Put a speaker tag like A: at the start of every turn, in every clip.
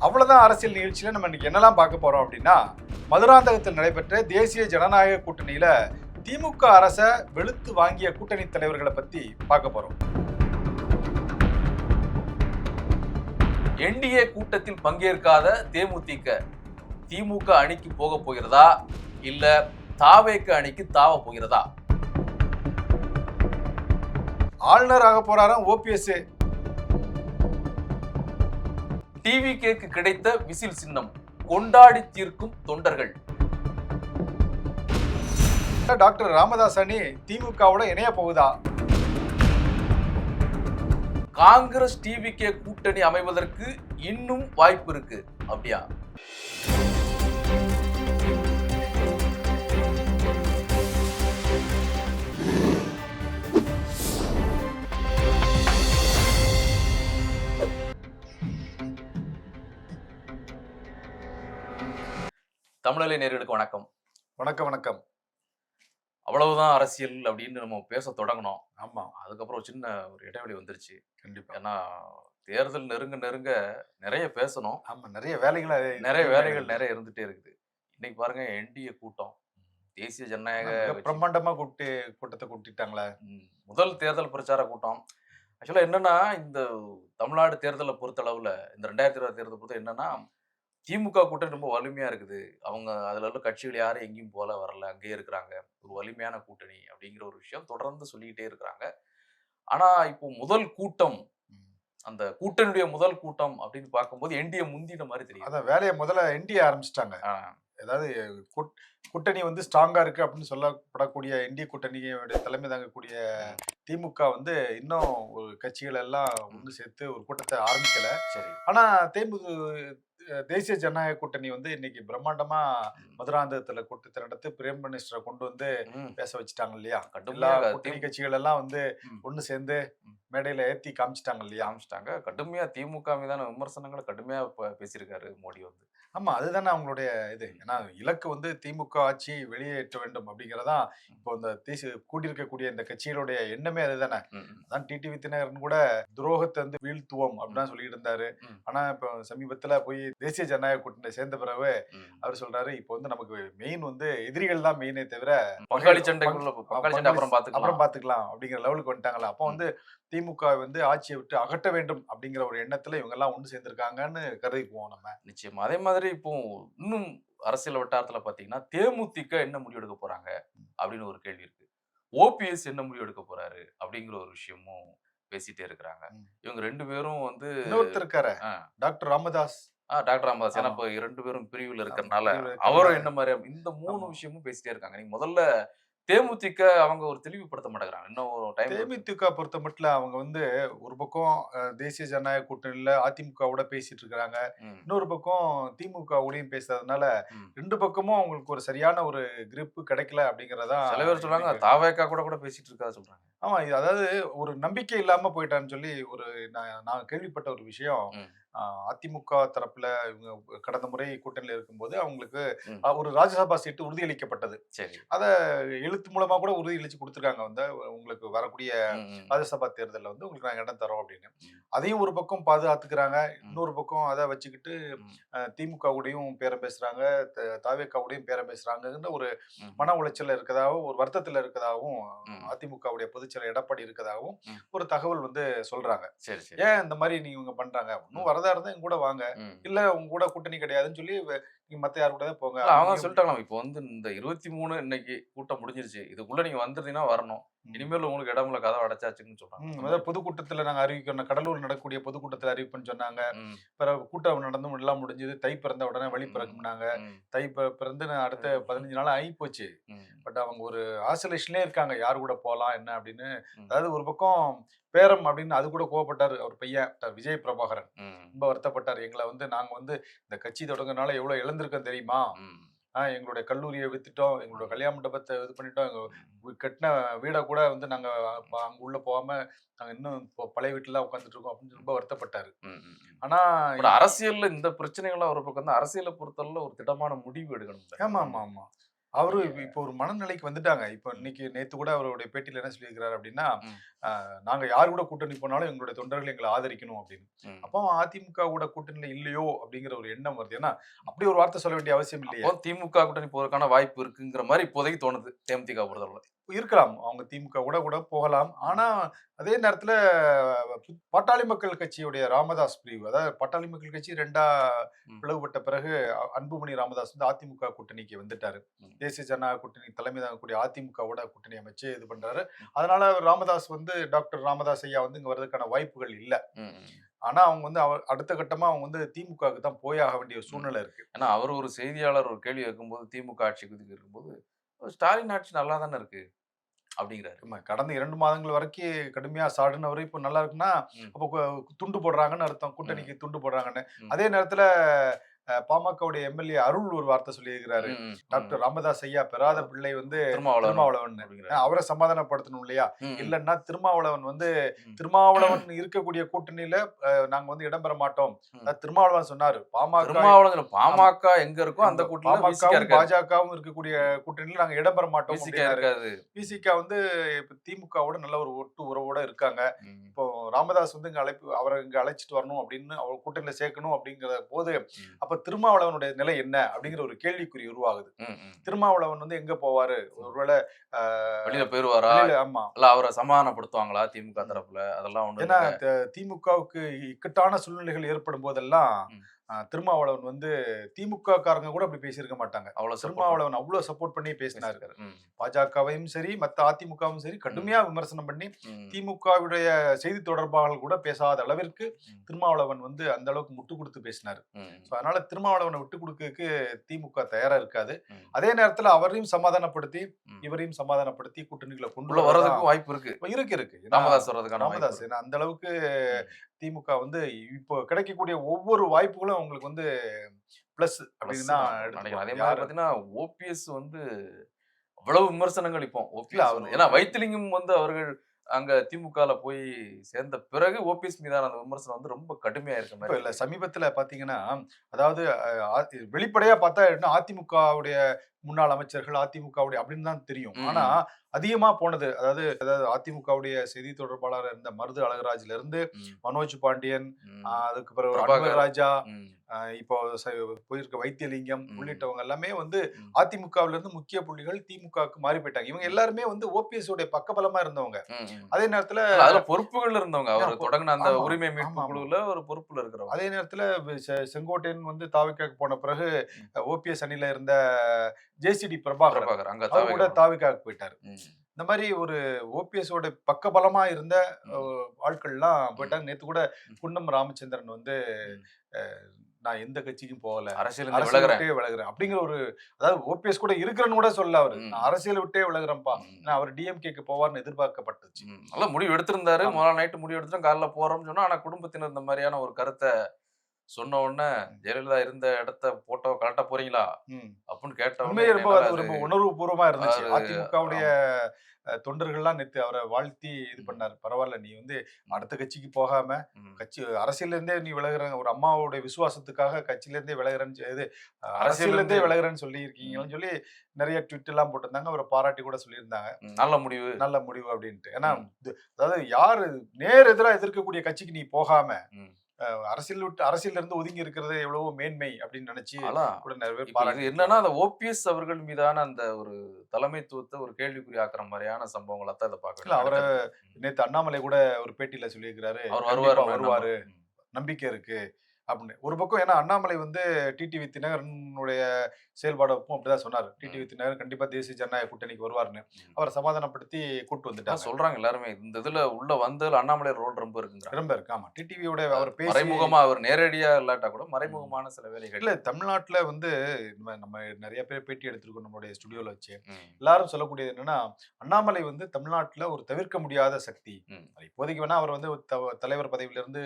A: அவ்வளவுதான் அரசியல் நிகழ்ச்சியில நம்ம இன்னைக்கு என்னெல்லாம் பார்க்க போறோம் அப்படின்னா மதுராந்தகத்தில் நடைபெற்ற தேசிய ஜனநாயக கூட்டணியில திமுக அரசை வெளுத்து வாங்கிய கூட்டணி தலைவர்களை பத்தி பார்க்க போறோம்.
B: என்டிஏ கூட்டத்தில் பங்கேற்காத தேமுதிக திமுக அணிக்கு போக போகிறதா? இல்ல தாவேக்க அணிக்கு தாவ போகிறதா?
A: ஆளுநராக போறாராம் ஓபிஎஸ்
B: டிவிகேக்கு கிடைத்த விசில் சின்னம். கொண்டாடி தீர்க்கும் தொண்டர்கள்.
A: டாக்டர் ராமதாஸ் அணி திமுகவோட இணைய போகுதா?
B: காங்கிரஸ் டிவிகே கூட்டணி அமைவதற்கு இன்னும் வாய்ப்பு இருக்கு. அப்படியா? தமிழலை நேர்களுக்கு வணக்கம்.
A: வணக்கம் வணக்கம்.
B: அவ்வளவுதான் அரசியல் அப்படின்னு நம்ம பேச தொடங்கினோம்.
A: ஆமா.
B: அதுக்கப்புறம் சின்ன ஒரு இடைவெளி வந்துருச்சு.
A: கண்டிப்பா.
B: ஏன்னா தேர்தல் நெருங்க நெருங்க நிறைய பேசணும்.
A: ஆமா நிறைய வேலைகள்
B: நிறைய வேலைகள் நிறைய இருந்துட்டே இருக்குது. இன்னைக்கு பாருங்க என்டிஏ கூட்டம். தேசிய ஜனநாயக
A: மிக
B: கட்சி.
A: பிரம்மாண்டமா கூப்பிட்டு கூட்டத்தை கூட்டிட்டாங்களே.
B: முதல் தேர்தல் பிரச்சார கூட்டம். ஆக்சுவலா என்னன்னா இந்த தமிழ்நாடு தேர்தலை பொறுத்தளவுல இந்த ரெண்டாயிரத்தி இருபது தேர்தலை பொறுத்த என்னன்னா திமுக கூட்டணி ரொம்ப வலிமையா இருக்குது. அவங்க அதுல உள்ள கட்சிகள் யாரும் எங்கேயும் போல வரல. அங்கேயே இருக்கிறாங்க. ஒரு வலிமையான கூட்டணி அப்படிங்கிற ஒரு விஷயம் தொடர்ந்து சொல்லிக்கிட்டே இருக்கிறாங்க. ஆனா இப்போ முதல் கூட்டம் அந்த கூட்டணியுடைய முதல் கூட்டம் அப்படின்னு பார்க்கும்போது என்டிஏ முந்தின மாதிரி தெரியும்
A: அதான் வேலையை முதல்ல என்டிஏ ஆரம்பிச்சிட்டாங்க. கூட்- கூட்டணி வந்து ஸ்ட்ராங்கா இருக்கு அப்படின்னு சொல்லப்படக்கூடிய இந்திய கூட்டணியோட தலைமை தாங்கக்கூடிய திமுக வந்து இன்னும் ஒரு கட்சிகள் எல்லாம் ஒன்று சேர்த்து ஒரு கூட்டத்தை ஆரம்பிக்கல.
B: சரி.
A: ஆனா தேமு தேசிய ஜனநாயக கூட்டணி வந்து இன்னைக்கு பிரம்மாண்டமா மதுராந்தகத்துல கூட்டத்தை நடத்தி பிரைம் மினிஸ்டரை கொண்டு வந்து பேச வச்சுட்டாங்க இல்லையா எல்லா கூட்டணி கட்சிகள் எல்லாம் வந்து. ஒண்ணு சேர்ந்து. மேடையில ஏத்தி காமிச்சிட்டாங்க இல்லையா?
B: காமிச்சிட்டாங்க. கடுமையா திமுக மீதான விமர்சனங்களை கடுமையா ப- பேசியிருக்காரு மோடி வந்து.
A: ஆமா அதுதானே அவங்களுடைய இது. ஏன்னா இலக்கு வந்து திமுக ஆட்சி வெளியேற்ற வேண்டும் அப்படிங்கறதா இப்போ இந்த தேசிய கூட்டியிருக்கக்கூடிய இந்த கட்சிகளுடைய எண்ணமே அதுதானே. அதான் டிடிவி தினகரன் கூட துரோகத்தை வந்து வீழ்த்துவோம் அப்படின்னு சொல்லிட்டு இருந்தாரு
B: ம்.
A: ஆனா இப்போ சமீபத்துல போய் தேசிய ஜனநாயக கூட்டணி சேர்ந்த பிறகு. அவர் சொல்றாரு இப்போ வந்து நமக்கு மெயின் வந்து எதிரிகள் தான் மெயினே தவிர
B: பங்காளி சண்டை அப்புறம்
A: அப்புறம்
B: பாத்துக்கலாம்.
A: பாத்துக்கலாம் அப்படிங்கிற லெவலுக்கு வந்துட்டாங்களா. அப்போ வந்து திமுக வந்து ஆட்சியை விட்டு அகற்ற வேண்டும் அப்படிங்கிற ஒரு எண்ணத்துல இவங்க எல்லாம் ஒன்று சேர்ந்திருக்காங்கன்னு கருதிக்குவோம் நம்ம.
B: நிச்சயமா. அதே மாதிரி இப்போ இன்னும் அரசியல் வட்டாரத்துல பாத்தீங்கன்னா தேமுதிக என்ன முடிவு எடுக்க போறாங்க அப்படின்னு ஒரு கேள்வி இருக்கு. ஓபிஎஸ் என்ன முடிவு எடுக்க போறாரு அப்படிங்கிற ஒரு விஷயமும் பேசிட்டே இருக்கிறாங்க. இவங்க ரெண்டு பேரும் வந்து
A: இருக்காரு. டாக்டர் ராமதாஸ்.
B: ஆ, டாக்டர் ராமதாஸ். ஏன்னா. இப்போ இரண்டு பேரும் பிரிவுல இருக்கிறனால. அவரும் என்ன மாதிரி இந்த மூணு. விஷயமும் பேசிட்டே இருக்காங்க. நீங்க முதல்ல தேமுதிக அவங்க ஒரு தெளிவுபடுத்த மாட்டேங்கிறாங்க. இன்னும் டைம்
A: தேமுதிக பொறுத்த மட்டும் அவங்க வந்து ஒரு பக்கம் தேசிய ஜனநாயக கூட்டணியில அதிமுகவோட பேசிட்டு இருக்காங்க. இன்னொரு பக்கம் திமுகவோடையும் பேசுறதுனால ரெண்டு பக்கமும் அவங்களுக்கு ஒரு சரியான ஒரு grip கிடைக்கல அப்படிங்கறதா
B: சில பேர் சொல்றாங்க தாவேக்கா கூட கூட பேசிட்டு இருக்கா சொல்றாங்க.
A: ஆமா இது அதாவது ஒரு நம்பிக்கை இல்லாம போயிட்டான்னு சொல்லி ஒரு நான் நான் கேள்விப்பட்ட ஒரு விஷயம் அதிமுக தரப்புல இவங்க கடந்த முறை கூட்டணியில இருக்கும்போது அவங்களுக்கு ஒரு ராஜ்யசபா சீட்டு உறுதியளிக்கப்பட்டது அதை எழுத்து மூலமா கூட உறுதியளிச்சு கொடுத்துருக்காங்க வந்து உங்களுக்கு வரக்கூடிய. ராஜ்யசபா தேர்தலில் வந்து உங்களுக்கு நாங்கள் இடம் தரோம் அப்படின்னு. அதையும் ஒரு பக்கம் பாதுகாத்துக்கிறாங்க இன்னொரு பக்கம் அதை வச்சுக்கிட்டு. திமுக கூடயும் பேரம் பேசுறாங்க தாவேக்கா கூடயும் பேரம் பேசுறாங்கன்னு ஒரு. மன உளைச்சல்ல இருக்கதாகவும் ஒரு வருத்தத்துல இருக்கதாகவும். அதிமுகவுடைய பொதுச்செயலர் எடப்பாடி இருக்கதாகவும். ஒரு தகவல் வந்து சொல்றாங்க.
B: சரி சரி.
A: ஏன் இந்த மாதிரி நீங்க இவங்க பண்றாங்க? இன்னும் வரதா இருந்தா எங்க கூட வாங்க. இல்ல உங்க கூட கூட்டணி கிடையாதுன்னு சொல்லி நீங்க மத்த யாரு கூட போங்க.
B: அவங்க சொல்லிட்டாங்களாம். இப்போ வந்து இந்த இருபத்தி மூணு இன்னைக்கு கூட்டம் முடிஞ்சிருச்சு. இதுக்குள்ள நீங்க வந்துருந்தீங்கன்னா வரணும். இனிமேல் உங்களுக்கு இடம்ல கதை அடைச்சாச்சுன்னு சொல்றாங்க.
A: பொதுக்கூட்டத்துல நாங்க அறிவிக்கணும் கடலூர் நடக்கக்கூடிய பொதுக்கூட்டத்துல அறிவிப்புன்னு சொன்னாங்க. பிறகு கூட்டம் நடந்து எல்லாம் முடிஞ்சது. தை பிறந்த உடனே வழி
B: ம்,
A: தை பிறந்து அடுத்த. பதினஞ்சு நாள் ஆகி போச்சு பட் அவங்க ஒரு ஆசோலேஷன்லேயே இருக்காங்க. யார் கூட போகலாம் என்ன அப்படின்னு. அதாவது ஒரு பக்கம் பேரம் அப்படின்னு அது கூட கோவப்பட்டார் அவர் பையன் விஜய் பிரபாகரன். ரொம்ப வருத்தப்பட்டார். எங்களை வந்து நாங்க வந்து இந்த கட்சி தொடங்கினால எவ்வளவு இழந்திருக்கோம் தெரியுமா? எங்களுடைய கல்லூரியை வித்துட்டோம் எங்களோட கல்யாண மண்டபத்தை இது பண்ணிட்டோம். எங்க வீ- கட்டின வீடை கூட வந்து நாங்க அங்க உள்ள போகாம நாங்க இன்னும் இப்போ பழைய வீட்டுல உட்காந்துட்டு இருக்கோம் அப்படின்னு ரொம்ப வருத்தப்பட்டாரு.
B: ம், ம்.
A: ஆனா
B: பட் அரசியல்ல இந்த பிரச்சனைகள்லாம் ஒரு பக்கம் வந்து அரசியலை பொறுத்தவரை ஒரு திடமான முடிவு எடுக்கணும்
A: ஆமா ஆமா ஆமா அவரு இப்போ ஒரு மனநிலைக்கு வந்துட்டாங்க. இப்போ இன்னைக்கு நேத்து கூட அவருடைய பேட்டியில என்ன சொல்லியிருக்கிறாரு அப்படின்னா நாங்க யார் கூட கூட்டணி போனாலும் எங்களுடைய தொண்டர்கள் எங்களை ஆதரிக்கணும் அப்படின்னு. அப்போ அதிமுக கூட கூட்டணியில இல்லையோ அப்படிங்கிற ஒரு எண்ணம் வருது. ஏன்னா அப்படி ஒரு வார்த்தை சொல்ல வேண்டிய அவசியம் இல்லையே.
B: திமுக கூட்டணி போறதுக்கான வாய்ப்பு இருக்குங்கிற மாதிரி இப்போதைக்கு தோணுது. தேமுதிக பொறுத்தவரை
A: இருக்கலாம். அவங்க திமுக கூட கூட போகலாம். ஆனா அதே நேரத்துல பாட்டாளி மக்கள் கட்சியுடைய ராமதாஸ் பிரிவு அதாவது பாட்டாளி மக்கள் கட்சி ரெண்டா. பிளவுபட்ட பிறகு அன்புமணி ராமதாஸ் வந்து அதிமுக கூட்டணிக்கு வந்துட்டாரு. தேசிய ஜனநாயக கூட்டணி தலைமை தாங்கக்கூடிய அதிமுகவோட கூட்டணி அமைச்சு இது பண்றாரு. அதனால ராமதாஸ் வந்து டாக்டர் ராமதாஸ் ஐயா வந்து இங்க வர்றதுக்கான வாய்ப்புகள் இல்ல. ஆனா அவங்க வந்து அவர் அடுத்த கட்டமா அவங்க வந்து திமுகவுக்கு தான் போயாக வேண்டிய ஒரு சூழ்நிலை இருக்கு.
B: ஏன்னா அவர் ஒரு செய்தியாளர் ஒரு கேள்வி கேட்கும்போது திமுக ஆட்சி குதிக்கு இருக்கும்போது ஸ்டாலின் ஆட்சி நல்லா தானே இருக்கு? அப்படிங்கிறாரு
A: கடந்த இரண்டு மாதங்கள் வரைக்கும் கடுமையா சாடுனவரு இப்போ நல்லா இருக்குன்னா. அப்போ துண்டு போடுறாங்கன்னு அர்த்தம் கூட்டணிக்கு துண்டு போடுறாங்கன்னு. அதே நேரத்துல பாமகவுடைய எம்எல்ஏ அருள் ஒரு வார்த்தை சொல்லியிருக்கிறாரு. டாக்டர் ராமதாஸ் ஐயா பெறாத பிள்ளை வந்து
B: திருமாவளவன்.
A: அவரை சமாதானப்படுத்தணும் இல்லையா. இல்லைன்னா திருமாவளவன் வந்து. திருமாவளவன் இருக்கக்கூடிய கூட்டணியில நாங்க வந்து இடம்பெற மாட்டோம். திருமாவளவன் சொன்னாரு பாமக
B: பாமக எங்க இருக்கோ அந்த இருக்காது
A: பாஜகவும் இருக்கக்கூடிய கூட்டணியில நாங்க இடம்பெற மாட்டோம் பிசிக வந்து இப்ப திமுகவோட நல்ல ஒரு ஒட்டு உறவோட இருக்காங்க. இப்போ ராமதாஸ் வந்து இங்க அழைப்பு அவரை இங்க அழைச்சிட்டு வரணும் அப்படின்னு அவர் கூட்டணியில சேர்க்கணும் அப்படிங்கிற போது அப்ப திருமாவளவனுடைய நிலை என்ன அப்படிங்கிற ஒரு கேள்விக்குறி உருவாகுது. திருமாவளவன் வந்து எங்க போவாரு? ஒருவேளை
B: வெளியில போயிருவாரா?
A: வெளியில, ஆமா.
B: இல்ல அவரை சமாதானப்படுத்துவாங்களா திமுக தரப்புல? அதெல்லாம் ஒண்ணு
A: ஏன்னா திமுகவுக்கு இக்கட்டான சூழ்நிலைகள் ஏற்படும் போதெல்லாம் திருமாவளவன் வந்து திமுக காரங்க கூட அப்படி பேசியிருக்க மாட்டாங்க.
B: அவ்வளவு
A: திருமாவளவன் அவ்வளவு சப்போர்ட் பண்ணி பேசினாரு. பாஜகவையும் சரி மத்த அதிமுகவும் சரி கடுமையா விமர்சனம் பண்ணி திமுகவுடைய செய்தி தொடர்பாளர்கள் கூட பேசாத அளவிற்கு. திருமாவளவன் வந்து அந்த அளவுக்கு முட்டு கொடுத்து பேசினாரு. ஸோ அதனால திருமாவளவனை விட்டு கொடுக்கறதுக்கு திமுக தயாரா இருக்காது. அதே நேரத்துல அவரையும் சமாதானப்படுத்தி. இவரையும் சமாதானப்படுத்தி கூட்டணிகளை கொண்டு
B: வர்றதுக்கு வாய்ப்பு இருக்கு.
A: இருக்கு இருக்கு.
B: ராமதாஸ்
A: ராமதாஸ் அந்த அளவுக்கு திமுக வந்து இப்போ கிடைக்கக்கூடிய ஒவ்வொரு வாய்ப்புகளும் அவங்களுக்கு வந்து பிளஸ் அப்படின்னு
B: தான்
A: தான்
B: நினைக்கிறேன். அதே. மாதிரி பாத்தீங்கன்னா ஓபிஎஸ் வந்து அவ்வளவு விமர்சனங்கள் இப்போ ஓபிஎஸ்
A: அவர்
B: ஏன்னா வைத்திலிங்கம் வந்து அவர்கள் அங்க திமுகல போய் சேர்ந்த பிறகு ஓபிஎஸ் மீதான அந்த விமர்சனம் வந்து ரொம்ப கடுமையா இருக்க
A: இல்ல சமீபத்துல பாத்தீங்கன்னா அதாவது வெளிப்படையா பார்த்தா என்ன அதிமுகவுடைய முன்னாள் அமைச்சர்கள் அதிமுகவுடைய அப்படின்னு தான் தெரியும். ஆனா அதிகமா போனது. அதாவது அதாவது அதிமுகவுடைய செய்தி தொடர்பாளர் இருந்த மருது அழகராஜ்ல இருந்து மனோஜ் பாண்டியன் அதுக்கு பிறகு ராஜா இப்போ போயிருக்க வைத்தியலிங்கம். உள்ளிட்டவங்க எல்லாமே வந்து. அதிமுகவுல இருந்து முக்கிய புள்ளிகள் திமுகவுக்கு மாறி போயிட்டாங்க. இவங்க எல்லாருமே வந்து ஓபிஎஸ் உடைய பக்கபலமா இருந்தவங்க.
B: ம், ம்.
A: அதே நேரத்துல
B: அதுல பொறுப்புகள் இருந்தவங்க. அவர் தொடங்கின அந்த உரிமை மீட்பு. குழுவுல ஒரு பொறுப்புல இருக்கிறவங்க
A: அதே நேரத்துல செங்கோட்டையன் வந்து தாவிக்காக்கு போன பிறகு ஓபிஎஸ் அணியில இருந்த ஜேசிடி பிரபாகர்
B: அங்க
A: கூட
B: தாவேகா.
A: தாவிக்காக்கு போயிட்டாரு. இந்த மாதிரி ஒரு ஓபிஎஸ் ஓட பக்கபலமா இருந்த ஆட்கள்லாம் போயிட்டாங்க நேத்து கூட குன்னம் ராமச்சந்திரன் வந்து நான் எந்த கட்சிக்கும் போகல.
B: அரசியல் விலகுறேன்.
A: விட்டே விலகுறேன். அப்படிங்கிற ஒரு அதாவது ஓபிஎஸ் கூட இருக்கிறேன்னு கூட சொல்ல அவரு. நான் அரசியல் விட்டே விலகுறேன்ப்பா. நான் அவர் டிஎம்கேக்கு போவார்னு எதிர்பார்க்கப்பட்டுச்சு.
B: நல்லா முடிவு எடுத்திருந்தாரு. முதல் நைட்டு முடிவு எடுத்துட்டு காலைல போறோம்னு சொன்னா ஆனா குடும்பத்தினர் இந்த மாதிரியான ஒரு கருத்தை சொன்ன உடனே ஜெயலலிதா இருந்த இடத்த போட்டோ கலட்ட போறீங்களா. அப்படின்னு கேட்ட உடனே
A: உண்மையே ரொம்ப உணர்வு பூர்வமா இருந்துச்சு.
B: அது-
A: அதிமுகவுடைய தொண்டர்கள்லாம் நேத்து அவரை வாழ்த்தி இது பண்ணாரு. பரவாயில்ல நீ வந்து அடுத்த கட்சிக்கு போகாம. கட்சி அரசியல இருந்தே நீ விலகுற ஒரு அம்மாவுடைய விசுவாசத்துக்காக கட்சியில இருந்தே விலகுறேன்னு இது அஹ், அரசியல்ல இருந்தே விலகுறேன்னு சொல்லி இருக்கீங்கன்னு சொல்லி நிறைய ட்விட் எல்லாம் போட்டிருந்தாங்க. அவரை பாராட்டி கூட சொல்லியிருந்தாங்க.
B: நல்ல முடிவு.
A: நல்ல முடிவு அப்படின்ட்டு. ஏன்னா அதாவது யாரு நேர் எதிரா எதிர்க்கக்கூடிய கட்சிக்கு நீ போகாம அரசியல் விட்டு அரசியல்ல இருந்து ஒதுங்கி இருக்கிறது எவ்வளவோ மேன்மை அப்படின்னு நினைச்சு கூட நிறைய பேர்
B: என்னன்னா அந்த ஓபிஎஸ் அவர்கள் மீதான அந்த ஒரு தலைமைத்துவத்தை ஒரு கேள்விக்குறி ஆக்குற மாதிரியான சம்பவங்களை தான் இதை பார்க்க
A: இல்ல, அவரை. நேத்து அண்ணாமலை கூட ஒரு பேட்டியில சொல்லியிருக்கிறாரு
B: அவர் வருவாரு.
A: வருவாரு நம்பிக்கை இருக்கு. அப்படின்னு. ஒரு பக்கம் ஏன்னா அண்ணாமலை வந்து டிடிவி தினகரனுடைய செயல்பாடப்பும் அப்படிதான் சொன்னார். டிடிவி தினகரன் கண்டிப்பா தேசிய ஜனநாயக கூட்டணிக்கு வருவாருன்னு. அவரை சமாதானப்படுத்தி கூட்டு வந்துட்டாங்க.
B: சொல்றாங்க எல்லாருமே. இந்த இதுல உள்ள வந்ததுல அண்ணாமலை ரோல் ரொம்ப இருக்குங்கிறாங்க.
A: ரொம்ப இருக்கு. ஆமா. டிடிவியோட அவர் பேசி
B: மறைமுகமா அவர் நேரடியா இல்லாட்டா கூட மறைமுகமான சில வேலைகள்.
A: இல்ல தமிழ்நாட்டுல வந்து நம்ம நிறைய பேர் பேட்டி எடுத்திருக்கோம் நம்மளுடைய ஸ்டுடியோல வச்சு. எல்லாரும் சொல்லக்கூடியது என்னன்னா அண்ணாமலை வந்து தமிழ்நாட்டுல ஒரு தவிர்க்க முடியாத சக்தி. இப்போதைக்கு வேணா அவர் வந்து தலைவர் பதவியிலிருந்து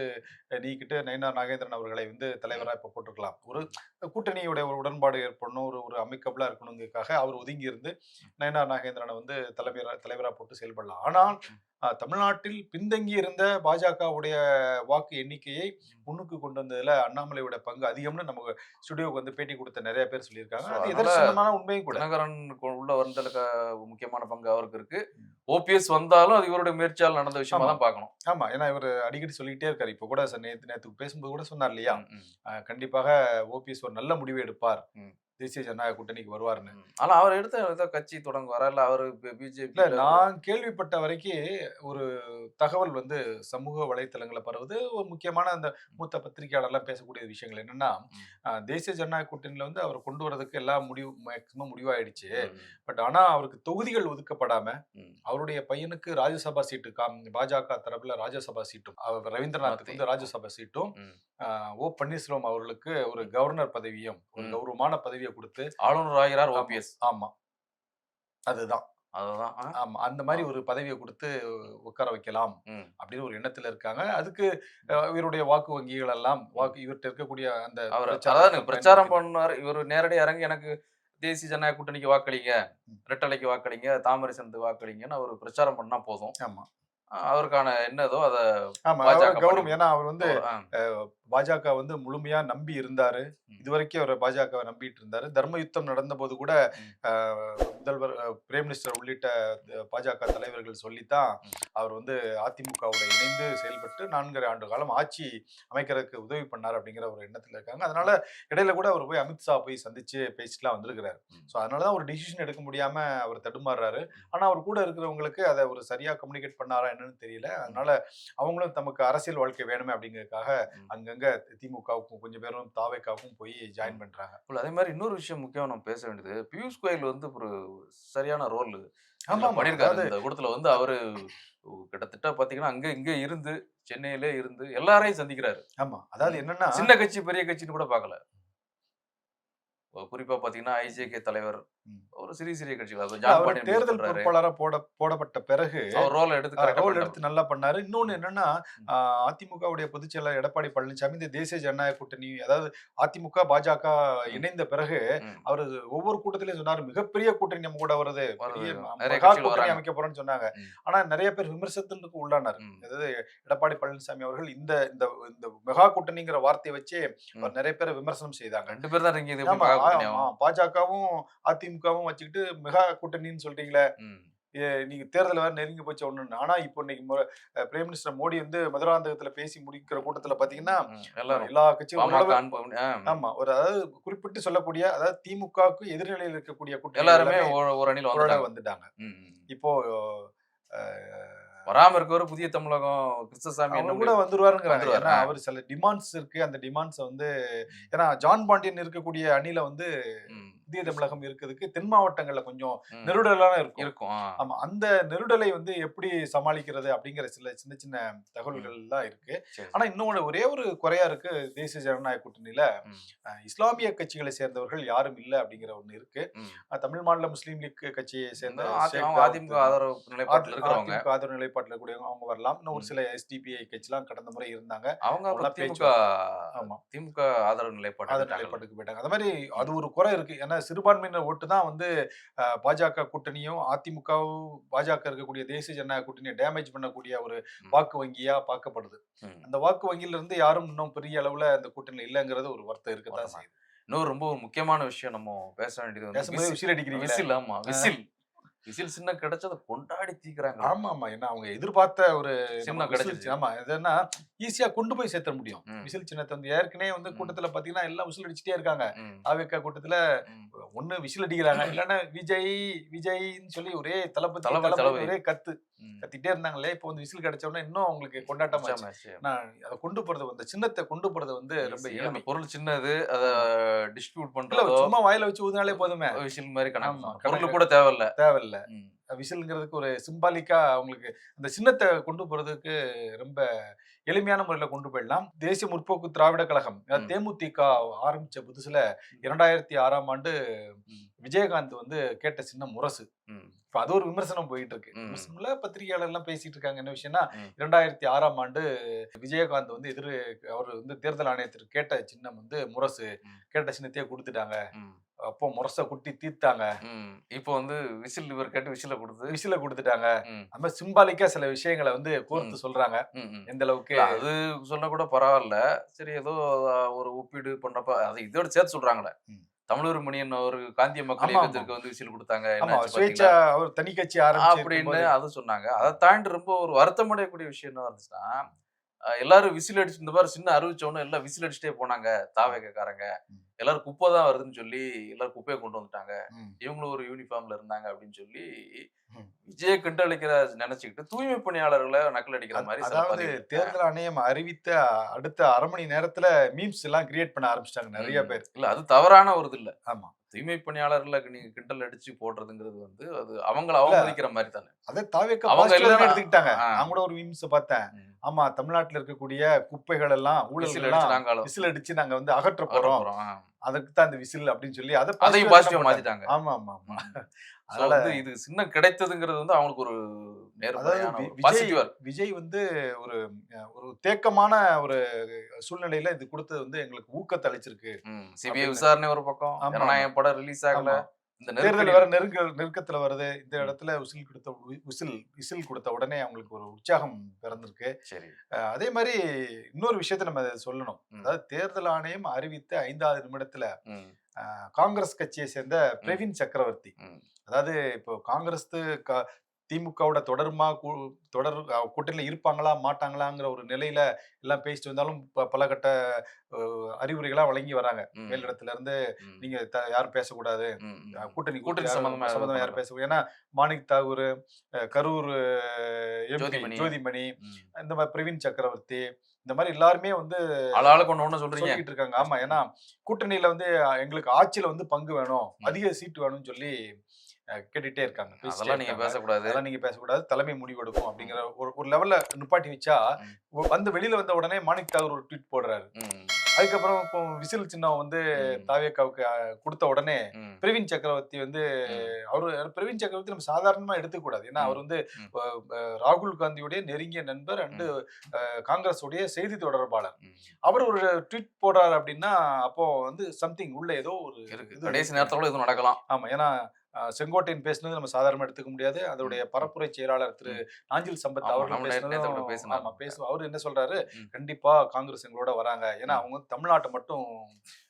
A: நீக்கிட்டு நயினார் நாகேந்திரன் அவர்கள் அவர்களை வந்து தலைவராக இப்போ போட்டிருக்கலாம். ஒரு கூட்டணியுடைய ஒரு உடன்பாடு ஏற்படணும் ஒரு ஒரு அமைக்கபிளாக இருக்கணுங்கிறதுக்காக அவர் ஒதுங்கி இருந்து நயனா நாகேந்திரனை வந்து தலைவரா தலைவராக போட்டு செயல்படலாம். ஆனால் தமிழ்நாட்டில் பின்தங்கி இருந்த பாஜகவுடைய வாக்கு எண்ணிக்கையை முன்னுக்கு கொண்டு வந்ததுல அண்ணாமலையோட பங்கு அதிகம்னு நம்ம ஸ்டுடியோவுக்கு வந்து பேட்டி கொடுத்த நிறைய பேர் சொல்லியிருக்காங்க. அது எதிர்சனமான உண்மையும் கூட.
B: தினகரன் உள்ள வந்ததுக்கு முக்கியமான பங்கு அவருக்கு இருக்கு. ஓபிஎஸ் வந்தாலும் அது இவருடைய முயற்சியால் நடந்த விஷயமா. தான் பார்க்கணும்.
A: ஆமா. ஏன்னா இவர் அடிக்கடி சொல்லிக்கிட்டே இருக்காரு. இப்போ கூட நேத்து நேத்து பேசும்போது கூட சொன்னார் இல்லையா? கண்டிப்பாக ஓபிஎஸ் ஒரு நல்ல முடிவு எடுப்பார். தேசிய ஜனநாயக கூட்டணிக்கு வருவார்னு.
B: ஆனா அவர் எடுத்த ஏதோ கட்சி தொடங்குவாரா? இல்ல அவரு பிஜேபி
A: நான் கேள்விப்பட்ட வரைக்கும் ஒரு தகவல் வந்து சமூக வலைத்தளங்களை பரவுது. ஒரு முக்கியமான அந்த மூத்த பத்திரிகையாளர்லாம் பேசக்கூடிய விஷயங்கள் என்னன்னா தேசிய ஜனநாயக கூட்டணியில வந்து அவர் கொண்டு வரதுக்கு எல்லா முடிவு மேக்சிமம் முடிவாயிடுச்சு. பட் ஆனா அவருக்கு தொகுதிகள் ஒதுக்கப்படாம அவருடைய பையனுக்கு ராஜ்யசபா சீட்டு காம் பாஜக தரப்புல ராஜ்யசபா சீட்டும் அவர் ரவீந்திரநாத்துக்கு வந்து ராஜ்யசபா சீட்டும் ஓ பன்னீர்செல்வம் அவர்களுக்கு ஒரு கவர்னர் பதவியும் ஒரு. கௌரவமான பதவியை கொடுத்து
B: ஆளுநர் ஆகிறார் ஓபிஎஸ்.
A: ஆமா. அதுதான்.
B: அதுதான்?
A: ஆமா. அந்த மாதிரி ஒரு பதவியை கொடுத்து உட்கார வைக்கலாம். அப்படின்னு ஒரு எண்ணத்துல இருக்காங்க. அதுக்கு இவருடைய வாக்கு வங்கிகள் எல்லாம் வாக்கு இவர்கிட்ட இருக்கக்கூடிய அந்த
B: அவர் பிரச்சாரம் பண்ணாரு. இவர் நேரடியா இறங்கி எனக்கு தேசிய ஜனநாயக கூட்டணிக்கு வாக்களிங்க. ரெட்டலைக்கு வாக்களிங்க தாமரைசனத்துக்கு வாக்களிங்கன்னு அவர் பிரச்சாரம் பண்ணா போதும்.
A: ஆமா.
B: அவருக்கான என்னதோ அதை
A: கௌரவம் ஏன்னா அவர் வந்து பாஜக வந்து முழுமையா நம்பி இருந்தாரு. இதுவரைக்கும் அவர் பாஜகவை நம்பிட்டு இருந்தாரு. தர்ம யுத்தம் நடந்த போது கூட முதல்வர் பிரைம் மினிஸ்டர் உள்ளிட்ட பாஜக தலைவர்கள் சொல்லித்தான். அவர் வந்து அதிமுகவோட இணைந்து செயல்பட்டு நான்கரை ஆண்டு காலம் ஆட்சி அமைக்கிறதுக்கு உதவி பண்ணார் அப்படிங்கிற ஒரு எண்ணத்துல இருக்காங்க. அதனால இடையில கூட அவர் போய் அமித்ஷா போய் சந்திச்சு பேசிட்டுலாம் வந்திருக்கிறாரு. ஸோ அதனாலதான் ஒரு டிசிஷன் எடுக்க முடியாம அவர் தடுமாறுறாரு. ஆனா அவர் கூட இருக்கிறவங்களுக்கு அதை ஒரு சரியா கம்யூனிகேட் பண்ணாரா என்னன்னு தெரியல. அதனால அவங்களும் தமக்கு அரசியல் வாழ்க்கை வேணுமே அப்படிங்கிறதுக்காக
B: ம்.
A: அங்கங்க திமுகவுக்கும் கொஞ்சம் பேரும் தாவேக்காவுக்கும் போய் ஜாயின் பண்றாங்க.
B: அதே மாதிரி இன்னொரு விஷயம் முக்கியம் நம்ம பேச வேண்டியது பியூஷ் கோயல் வந்து ஒரு சரியான ரோல்
A: ஆமா.
B: பண்ணியிருக்காரு. இந்த கூட்டத்துல வந்து அவரு கிட்டத்தட்ட பாத்தீங்கன்னா அங்க இங்க இருந்து சென்னையிலே இருந்து எல்லாரையும் சந்திக்கிறாரு.
A: ஆமா. அதாவது. என்னன்னா
B: சின்ன கட்சி பெரிய கட்சின்னு கூட பார்க்கல. ஒ- குறிப்பா பாத்தீங்கன்னா ஐஜேகே தலைவர். ஒரு சிறிய சிறிய கட்சிகள்
A: தேர்தல்
B: பண்றாரு
A: பொறுப்பாளரா போட போடப்பட்ட பிறகு
B: ரோல் எடுத்து
A: ரோல். எடுத்து நல்லா பண்ணாரு இன்னொன்னு என்னன்னா அதிமுகவுடைய பொதுச் எடப்பாடி பழனிசாமி இந்த தேசிய ஜனநாயக கூட்டணி அதாவது அதிமுக பாஜக இணைந்த பிறகு. அவர் ஒவ்வொரு கூட்டத்திலையும் சொன்னாரு மிகப்பெரிய கூட்டணி நம்ம கூட வருது கூட்டணி. அமைக்க போறோம்னு சொன்னாங்க. ஆனா நிறைய பேர் விமர்சனத்துக்கு உள்ளானார். அதாவது எடப்பாடி பழனிசாமி அவர்கள் இந்த இந்த இந்த மெகா கூட்டணிங்கிற வார்த்தையை வச்சு நிறைய பேரை விமர்சனம் செய்தாங்க
B: ரெண்டு பேர் தான்
A: பாஜகவும் அதிமுகவும் வச்சுக்கிட்டு மெகா கூட்டணின்னு சொல்றீங்களே நீங்க தேர்தல் வேற நெருங்கி போச்சு ஒண்ணு ஆனா இப்போ இன்னைக்கு பிரைம் மினிஸ்டர் மோடி வந்து மதுராந்தகத்துல பேசி முடிக்கிற கூட்டத்துல பாத்தீங்கன்னா எல்லா கட்சியும். ஆமா ஒரு அதாவது குறிப்பிட்டு சொல்லக்கூடிய அதாவது திமுகவுக்கு எதிர்நிலையில் இருக்கக்கூடிய கூட்டணி
B: எல்லாருமே ஒரு-
A: ஓரளவு
B: வந்துட்டாங்க.
A: இப்போ
B: வராம இருக்கவர் புதிய தமிழகம் கிருஷ்ணசாமி என்ன
A: கூட
B: முடிவு?
A: வந்துருவாருங்கிறாங்க
B: வந்துருவாரு,
A: ஏன்னா. அவர் சில டிமாண்ட்ஸ் இருக்கு அந்த டிமாண்ட்ஸ் வந்து ஏன்னா ஜான் பாண்டியன் இருக்கக்கூடிய அணில வந்து
B: ம்.
A: புதிய தமிழகம் இருக்கிறதுக்கு தென் மாவட்டங்கள்ல கொஞ்சம். நெருடலான இருக்கும். ஆமா அந்த நெருடலை வந்து எப்படி சமாளிக்கிறது அப்படிங்கிற சில சின்ன சின்ன தகவல்கள் எல்லாம் இருக்கு. ஆனா இன்னொன்னு ஒரே ஒரு குறையா இருக்கு தேசிய ஜனநாயக கூட்டணியில. இஸ்லாமிய கட்சிகளை சேர்ந்தவர்கள் யாரும் இல்ல அப்படிங்கிற ஒண்ணு இருக்கு. தமிழ் மாநில முஸ்லீம் லீக் கட்சியை சேர்ந்த
B: அதிமுக ஆதரவு நிலைப்பாட்டில் இருக்கிறவங்க.
A: ஆதரவு நிலைப்பாட்டில் கூடியவங்க அவங்க வரலாம். இன்னும் ஒரு. சில எஸ்டிபிஐ கட்சிலாம் கடந்த முறை இருந்தாங்க.
B: அவங்க திமுக
A: ஆமா.
B: திமுக ஆதரவு நிலைப்பாட்டு
A: ஆதரவு. நிலைப்பாட்டுக்கு போயிட்டாங்க. அது மாதிரி அது ஒரு குறை இருக்கு. ஏன்னா சிறுபான்மையினர் ஓட்டு தான் வந்து பாஜக கூட்டணியும் அதிமுகவும் பாஜக இருக்கக்கூடிய தேசிய ஜனநாயக கூட்டணியை டேமேஜ் பண்ணக்கூடிய ஒரு. வாக்கு வங்கியா பார்க்கப்படுது. அந்த வாக்கு வங்கியில இருந்து யாரும் இன்னும் பெரிய அளவுல அந்த கூட்டணியில் இல்லைங்கிறது ஒரு வருத்தம் இருக்கத்தான்
B: வருத்தமா.
A: செய்யுது
B: இன்னொரு ரொம்ப ஒரு முக்கியமான விஷயம் நம்ம பேச வேண்டியது வந்து விசில்.
A: அடிக்கிறீங்க
B: விசில் ஆமா விசில் விசில் சின்ன கிடைச்சதை கொண்டாடி தீக்குறாங்க
A: ஆமா ஆமா ஏன்னா அவங்க எதிர்பார்த்த ஒரு whistle
B: கிடைச்சிருச்சு.
A: ஆமா இதுன்னா ஈஸியா கொண்டு போய் சேர்த்த முடியும். விசில் சின்னத்தை வந்து ஏற்கனவே வந்து. கூட்டத்துல பாத்தீங்கன்னா எல்லாம் விசில் அடிச்சுட்டே இருக்காங்க. ஆவேக்கா கூட்டத்துல. ஒண்ணு விசில் அடிக்கிறாங்க இல்லன்னா விஜய் விஜய்ன்னு சொல்லி ஒரே தளபதி
B: தளபதி,
A: தளபதி
B: தளபதி.
A: ஒரே கத்து. கத்திட்டே இருந்தாங்களே இப்போ வந்து விசில் கிடைச்ச உடனே இன்னும் அவங்களுக்கு கொண்டாட்டம். நான் அதை கொண்டு போறது அந்த சின்னத்தை கொண்டு போறது வந்து ரொம்ப
B: பொருள் சின்னது அத டிஸ்ட்ரிபியூட் பண்றதோ
A: சும்மா வாயில வச்சு ஊதினாலே போதுமே
B: விசில் மாதிரி கணக்கு கூட தேவையில்ல
A: தேவையில்ல. விசில்ங்கிறதுக்கு ஒரு சிம்பாலிக்கா அவங்களுக்கு அந்த சின்னத்தை கொண்டு போறதுக்கு ரொம்ப எளிமையான முறையில கொண்டு போயிடலாம் தேசிய முற்போக்கு திராவிட கழகம். தேமுதிக ஆரம்பிச்ச புதுசுல இரண்டாயிரத்தி ஆறாம் ஆண்டு. விஜயகாந்த் வந்து கேட்ட சின்ன முரசு இப்ப அது ஒரு விமர்சனம் போயிட்டு இருக்கு
B: ம்.
A: விமர்சனம்ல பத்திரிகையாளர் எல்லாம் பேசிட்டு இருக்காங்க என்ன விஷயம்னா. இரண்டாயிரத்தி ஆறாம் ஆண்டு விஜயகாந்த் வந்து எதிர் அவர் வந்து தேர்தல் ஆணையத்திற்கு கேட்ட சின்னம் வந்து முரசு. கேட்ட சின்னத்தையே கொடுத்துட்டாங்க அப்போ முரசை குட்டி தீர்த்தாங்க.
B: இப்போ வந்து விசில் இவர் கேட்டு விசில கொடுத்து
A: விசில கொடுத்துட்டாங்க அந்த சிம்பாலிக்கா சில விஷயங்களை வந்து கோர்த்து சொல்றாங்க. எந்த அளவுக்கு
B: அது சொன்னா கூட பரவாயில்ல சரி ஏதோ ஒரு ஒப்பீடு பண்றப்ப அது இதோட சேர்த்து சொல்றாங்களே. தமிழர் மணியன் ஒரு காந்திய மக்கள். இயக்கத்திற்கு வந்து விசில் கொடுத்தாங்க?
A: அவர் தனி கட்சி
B: அப்படின்னு அது சொன்னாங்க அதை தாண்டி ரொம்ப ஒரு வருத்தமடையக்கூடிய விஷயம் என்ன இருந்துச்சுன்னா எல்லாரும் விசில் அடிச்சு இந்த மாதிரி சின்ன அறிவிச்சோன்னு எல்லாம் விசில் அடிச்சுட்டே போனாங்க தாவேக்காரங்க
A: ம்.
B: எல்லாரும் குப்பை தான் வருதுன்னு சொல்லி எல்லாரும் குப்பையை கொண்டு வந்துட்டாங்க. இவங்களும் ஒரு யூனிஃபார்ம்ல இருந்தாங்க அப்படின்னு சொல்லி. விஜய கிண்டடிக்கிற நினைச்சுக்கிட்டு தூய்மை பணியாளர்களை நக்கல் அடிக்கிற மாதிரி
A: அதாவது. தேர்தல் ஆணையம் அறிவித்த அடுத்த அரை மணி நேரத்துல மீம்ஸ் எல்லாம் கிரியேட் பண்ண ஆரம்பிச்சிட்டாங்க நிறைய. பேர்
B: இல்ல அது தவறான ஒரு இது இல்ல
A: ஆமா
B: தூய்மை பணியாளர்களை நீங்க கிண்டல் அடிச்சு போடுறதுங்கிறது வந்து அது அவங்கள அவமதிக்கிற மாதிரி தானே
A: அதே தாவேக்க
B: அவங்க இல்லைன்னா-
A: எடுத்துக்கிட்டாங்க. நான் கூட ஒரு மீம்ஸ் பார்த்தேன் ஆமா தமிழ்நாட்டுல இருக்கக்கூடிய குப்பைகள் எல்லாம் ஊழல்
B: விசில் அடிச்சு நாங்களும்
A: விசில் அடிச்சு நாங்க வந்து அகற்ற போறோம். அதுக்கு தான் அந்த விசில் அப்படின்னு சொல்லி அதை
B: அதையும் பாசிட்டிவா. மாத்திட்டாங்க
A: ஆமா ஆமா ஆமா அதனால
B: வந்து இது சின்ன கிடைத்ததுங்கிறது வந்து அவங்களுக்கு ஒரு
A: அதாவது விஜய் விஜய் வந்து ஒரு ஒரு தேக்கமான ஒரு சூழ்நிலையில இது கொடுத்தது வந்து எங்களுக்கு ஊக்கத்தை அளிச்சிருக்கு
B: சிபிஐ. விசாரணை ஒரு பக்கம் ஜனநாயகம் படம் ரிலீஸ் ஆகல. இந்த
A: தேர்தல் வேற நெருக்க நெருக்கத்துல வருது. இந்த. இடத்துல விசில் கொடுத்த விசில் விசில் கொடுத்த உடனே அவங்களுக்கு ஒரு உற்சாகம் பிறந்திருக்கு.
B: சரி.
A: அதே மாதிரி இன்னொரு விஷயத்தை நம்ம சொல்லணும். அதாவது தேர்தல் ஆணையம் அறிவித்த ஐந்தாவது நிமிடத்துல காங்கிரஸ் கட்சியை சேர்ந்த பிரவீன் சக்கரவர்த்தி. அதாவது இப்போ காங்கிரஸ் திமுகவோட தொடருமா கூ- தொடர் கூட்டணியில இருப்பாங்களா மாட்டாங்களாங்கிற ஒரு நிலையில எல்லாம் பேசிட்டு வந்தாலும் பல கட்ட அஹ், அறிவுரைகளா வழங்கி வராங்க. மேலிடத்துல இருந்து நீங்க யாரும் பேசக்கூடாது. கூட்டணி
B: கூட்டணி சம்பந்தமா யாரும்
A: சம்பந்தமா யாரும்
B: பண்ணல.
A: பேச ஏன்னா மாணிக் தாகூர் கரூர் எம்பி
B: ஜோதிமணி.
A: இந்த மாதிரி பிரவீன் சக்கரவர்த்தி இந்த மாதிரி எல்லாருமே வந்து
B: ஆளாளுக்கு ஒண்ணு சொல்றீங்க.
A: இருக்காங்க. ஆமா ஏன்னா கூட்டணியில வந்து எங்களுக்கு ஆட்சியில வந்து பங்கு வேணும். அதிக சீட்டு வேணும்னு சொல்லி அஹ், கேட்டுட்டே இருக்காங்க.
B: அதெல்லாம் நீங்க. பேசக்கூடாது.
A: அதெல்லாம் நீங்க பேசக்கூடாது. தலைமை முடிவெடுக்கும் அப்படிங்கிற ஒரு ஒரு லெவல்ல நிப்பாட்டி வச்சா வந்து வெளியில வந்த உடனே மாணிக் தாகூர் ஒரு ட்வீட் போடுறாரு. அதுக்கப்புறம் இப்போ விசில் சின்னம் வந்து. தாவேக்காவுக்கு கொடுத்த உடனே பிரவீன் சக்கரவர்த்தி வந்து. அவரு பிரவீன் சக்கரவர்த்தி நம்ம சாதாரணமா எடுத்துக்கூடாது ஏன்னா. அவர் வந்து ராகுல் காந்தியுடைய நெருங்கிய நண்பர் அண்டு காங்கிரஸ் உடைய செய்தி தொடர்பாளர். அவர் ஒரு ட்வீட் போடுறாரு அப்படின்னா அப்போ வந்து சம்திங் உள்ள ஏதோ ஒரு இது
B: கடைசி கூட எதுவும் நடக்கலாம்.
A: ஆமா. ஏன்னா செங்கோட்டையன் பேசுனது நம்ம சாதாரணமா எடுத்துக்க முடியாது. அதோடைய பரப்புரை செயலாளர் திரு நாஞ்சில் சம்பத் அவர்கள்
B: நம்ம நேத்து- நேத்து கூட
A: பேசுனதும்
B: பேசினாரு.
A: ஆமா பேசு அவர் என்ன சொல்றாரு. கண்டிப்பா காங்கிரஸ் எங்களோட வராங்க. ஏன்னா. அவங்க தமிழ்நாட்டை மட்டும்.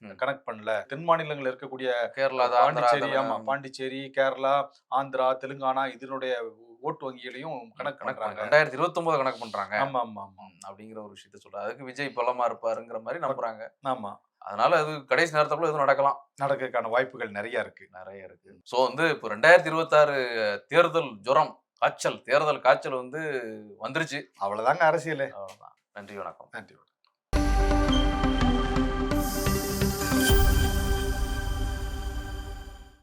A: கனெக்ட் பண்ணல. தென் மாநிலங்கள் இருக்கக்கூடிய
B: கேரளா
A: பாண்டிச்சேரி ஆமா பாண்டிச்சேரி கேரளா ஆந்திரா தெலுங்கானா இதனுடைய ஓட்டு வங்கிகளையும் கணக்கு
B: கணக்கு
A: பண்றாங்க.
B: ரெண்டாயிரத்தி இருபத்தி ஒன்பது கணக்கு பண்றாங்க.
A: ஆமா ஆமா ஆமா.
B: அப்படிங்கிற ஒரு விஷயத்த சொல்றாரு. அதுக்கு விஜய் பலமா இருப்பாருங்கிற மாதிரி நம்புறாங்க.
A: ஆமா.
B: அதனால அது கடைசி நேரத்துக்குள்ள எதுவும் நடக்கலாம்.
A: நடக்கிறதுக்கான வாய்ப்புகள் நிறைய இருக்கு.
B: நிறைய இருக்கு. ஸோ வந்து இப்போ ரெண்டாயிரத்தி இருபத்தாறு தேர்தல் ஜுரம் காய்ச்சல் தேர்தல் காய்ச்சல் வந்து வந்துருச்சு.
A: அவ்வளவுதாங்க அரசியல்.
B: அவ்வளவுதான். நன்றி வணக்கம்.
A: நன்றி